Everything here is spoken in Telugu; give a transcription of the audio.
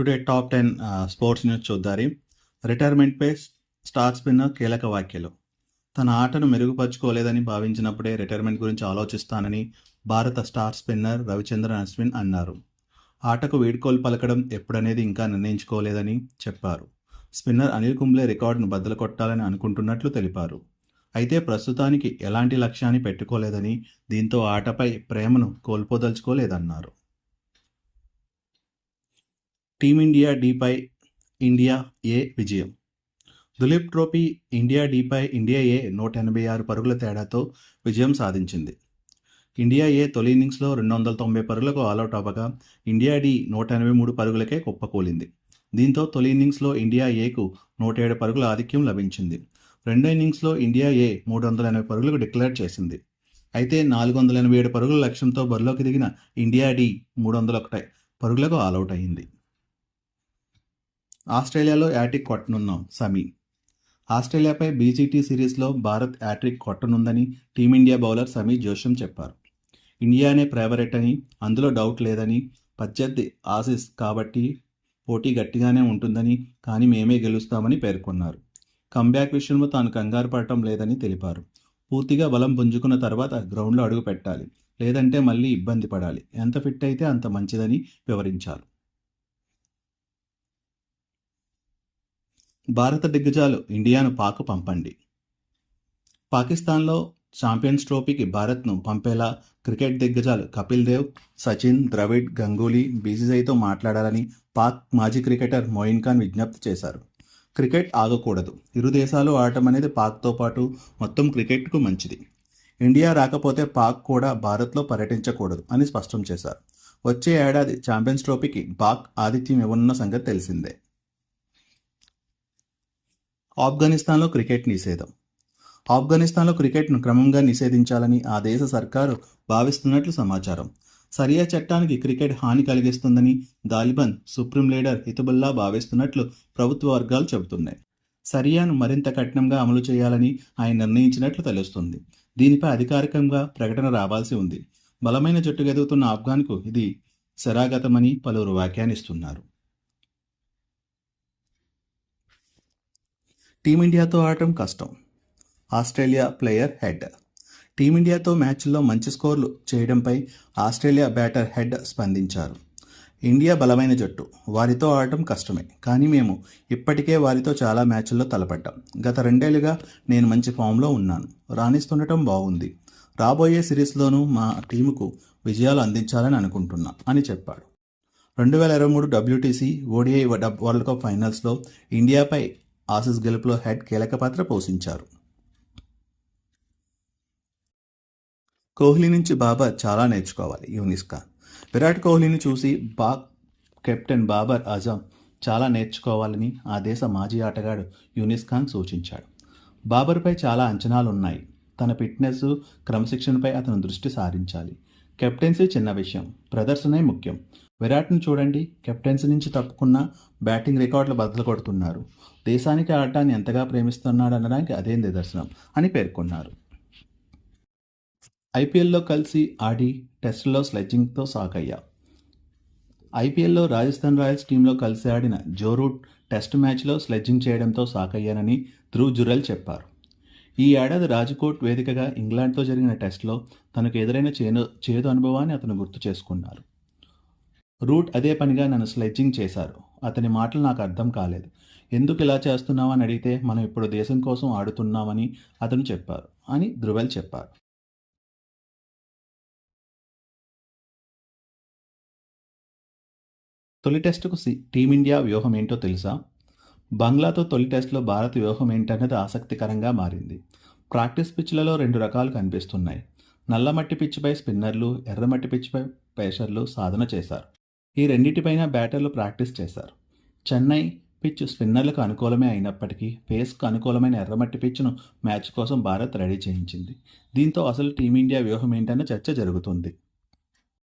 Today top ten sports news చూద్దారి. రిటైర్మెంట్పై స్టార్ స్పిన్నర్ కీలక వ్యాఖ్యలు. తన ఆటను మెరుగుపరుచుకోలేదని భావించినప్పుడే రిటైర్మెంట్ గురించి ఆలోచిస్తానని భారత స్టార్ స్పిన్నర్ రవిచంద్రన్ అశ్విన్ అన్నారు. ఆటకు వీడ్కోలు పలకడం ఎప్పుడనేది ఇంకా నిర్ణయించుకోలేదని చెప్పారు. స్పిన్నర్ అనిల్ కుంబ్లే రికార్డును బద్దలు కొట్టాలని అనుకుంటున్నట్లు తెలిపారు. అయితే ప్రస్తుతానికి ఎలాంటి లక్ష్యాన్ని పెట్టుకోలేదని దీంతో ఆటపై ప్రేమను కోల్పోదలుచుకోలేదన్నారు. టీమిండియా డీపై ఇండియా ఏ విజయం. దులీప్ ట్రోఫీ ఇండియా డీపై ఇండియా ఏ నూట ఎనభై ఆరు పరుగుల తేడాతో విజయం సాధించింది. ఇండియా ఏ తొలి ఇన్నింగ్స్లో రెండు వందల తొంభై పరుగులకు ఆల్అౌట్ అవ్వగా ఇండియా డి నూట ఎనభై మూడు పరుగులకే కుప్పకూలింది దీంతో తొలి ఇన్నింగ్స్లో ఇండియా ఏకు నూట ఏడు పరుగుల ఆధిక్యం లభించింది. రెండో ఇన్నింగ్స్లో ఇండియా ఏ మూడు వందల ఎనభై పరుగులకు డిక్లేర్ చేసింది. అయితే నాలుగు వందల ఎనభై ఏడు పరుగుల లక్ష్యంతో బరిలోకి దిగిన ఇండియా డి మూడు వందల ఒకటి పరుగులకు ఆల్అౌట్ అయింది ఆస్ట్రేలియాలో యాటిక్ కొట్టనున్నాం సమీ. ఆస్ట్రేలియాపై బీజీటీ సిరీస్లో భారత్ యాట్రిక్ కొట్టనుందని టీమిండియా బౌలర్ సమీ జోషం చెప్పారు. ఇండియానే ఫేవరెట్ అని అందులో డౌట్ లేదని ప్రత్యర్థి ఆసిస్ కాబట్టి పోటీ గట్టిగానే ఉంటుందని కానీ మేమే గెలుస్తామని పేర్కొన్నారు. కంబ్యాక్ విషయంలో తాను కంగారు పడటం లేదని తెలిపారు. పూర్తిగా బలం పుంజుకున్న తర్వాత గ్రౌండ్లో అడుగు పెట్టాలి లేదంటే మళ్ళీ ఇబ్బంది పడాలి. ఎంత ఫిట్ అయితే అంత మంచిదని వివరించారు. భారత దిగ్గజాలు ఇండియాను పాకు పంపండి. పాకిస్తాన్లో ఛాంపియన్స్ ట్రోఫీకి భారత్ను పంపేలా క్రికెట్ దిగ్గజాలు కపిల్ దేవ్ సచిన్ ద్రవిడ్ గంగూలీ బీసీసీఐతో మాట్లాడాలని పాక్ మాజీ క్రికెటర్ మొయిన్ ఖాన్ విజ్ఞప్తి చేశారు. క్రికెట్ ఆగకూడదు. ఇరు దేశాలు ఆడటం అనేది పాక్తో పాటు మొత్తం క్రికెట్కు మంచిది. ఇండియా రాకపోతే పాక్ కూడా భారత్లో పర్యటించకూడదు అని స్పష్టం చేశారు. వచ్చే ఏడాది ఛాంపియన్స్ ట్రోఫీకి పాక్ ఆతిథ్యం ఇవ్వనున్న సంగతి తెలిసిందే. ఆఫ్ఘనిస్తాన్లో క్రికెట్ నిషేధం. ఆఫ్ఘనిస్తాన్లో క్రికెట్ను క్రమంగా నిషేధించాలని ఆ దేశ సర్కారు భావిస్తున్నట్లు సమాచారం. సరియా చట్టానికి క్రికెట్ హాని కలిగిస్తుందని దాలిబన్ సుప్రీం లీడర్ హితబుల్లా భావిస్తున్నట్లు ప్రభుత్వ వర్గాలు చెబుతున్నాయి. సరియాను మరింత కఠినంగా అమలు చేయాలని ఆయన నిర్ణయించినట్లు తెలుస్తుంది. దీనిపై అధికారికంగా ప్రకటన రావాల్సి ఉంది. బలమైన జట్టుగెదుగుతున్న ఆఫ్ఘాన్కు ఇది శరాగతమని పలువురు వ్యాఖ్యానిస్తున్నారు. టీమిండియాతో ఆడటం కష్టం. Australia player Head. టీమిండియాతో మ్యాచ్ల్లో మంచి స్కోర్లు చేయడంపై ఆస్ట్రేలియా బ్యాటర్ హెడ్ స్పందించారు. ఇండియా బలమైన జట్టు. వారితో ఆడటం కష్టమే. కానీ మేము ఇప్పటికే వారితో చాలా మ్యాచ్ల్లో తలపడ్డాం. గత రెండేళ్ళుగా నేను మంచి ఫామ్లో ఉన్నాను. రాణిస్తుండటం బాగుంది. రాబోయే సిరీస్లోనూ మా టీముకు విజయాలు అందించాలని అనుకుంటున్నా అని చెప్పాడు. రెండు వేల ఇరవై మూడు డబ్ల్యూటీసీ ఓడిఐ వరల్డ్ కప్ ఫైనల్స్లో ఇండియాపై ఆసీస్ గెలుపులో హెడ్ కీలక పాత్ర పోషించారు. కోహ్లీ నుంచి బాబర్ చాలా నేర్చుకోవాలి యూనిస్ ఖాన్ విరాట్ కోహ్లీని చూసి బా కెప్టెన్ బాబర్ అజమ్ చాలా నేర్చుకోవాలని ఆ దేశ మాజీ ఆటగాడు యూనిస్ ఖాన్ సూచించాడు. బాబర్పై చాలా అంచనాలు ఉన్నాయి తన ఫిట్నెస్ క్రమశిక్షణపై అతను దృష్టి సారించాలి. కెప్టెన్సీ చిన్న విషయం ప్రదర్శనే ముఖ్యం. విరాట్ను చూడండి. కెప్టెన్సీ నుంచి తప్పుకున్న బ్యాటింగ్ రికార్డులు బద్దలు కొడుతున్నారు. దేశానికి ఆడటాన్ని ఎంతగా ప్రేమిస్తున్నాడు అనడానికి అదే నిదర్శనం అని పేర్కొన్నారు. ఐపీఎల్లో కలిసి ఆడి టెస్టులో స్లెడ్జింగ్తో సాగయ్యా. ఐపీఎల్లో రాజస్థాన్ రాయల్స్ టీంలో కలిసి ఆడిన జో రూట్ టెస్ట్ మ్యాచ్లో స్లెడ్జింగ్ చేయడంతో సాకయ్యానని ధ్రువ్ జురల్ చెప్పారు. ఈ ఏడాది రాజ్కోట్ వేదికగా ఇంగ్లాండ్తో జరిగిన టెస్ట్లో తనకు ఎదురైన చేను చేదు అనుభవాన్ని అతను గుర్తు చేసుకున్నారు. రూట్ అదే పనిగా నన్ను స్లెడ్జింగ్ చేశారు. అతని మాటలు నాకు అర్థం కాలేదు. ఎందుకు ఇలా చేస్తున్నామని అడిగితే మనం ఇప్పుడు దేశం కోసం ఆడుతున్నామని అతను చెప్పారు అని ధృవెల్ చెప్పారు. తొలి టెస్టుకు సి టీమిండియా వ్యూహం ఏంటో తెలుసా? బంగ్లాతో తొలి టెస్టులో భారత్ వ్యూహం ఏంటన్నది ఆసక్తికరంగా మారింది. ప్రాక్టీస్ పిచ్లలో రెండు రకాలు కనిపిస్తున్నాయి. నల్లమట్టి పిచ్చిపై స్పిన్నర్లు ఎర్రమట్టి పిచ్చిపై పేషర్లు సాధన చేశారు. ఈ రెండింటిపైన బ్యాటర్లు ప్రాక్టీస్ చేశారు. చెన్నై పిచ్ స్పిన్నర్లకు అనుకూలమే అయినప్పటికీ పేస్కు అనుకూలమైన ఎర్రమట్టి పిచ్ను మ్యాచ్ కోసం భారత్ రెడీ చేయించింది. దీంతో అసలు టీమిండియా వ్యూహం ఏంటన్న చర్చ జరుగుతుంది.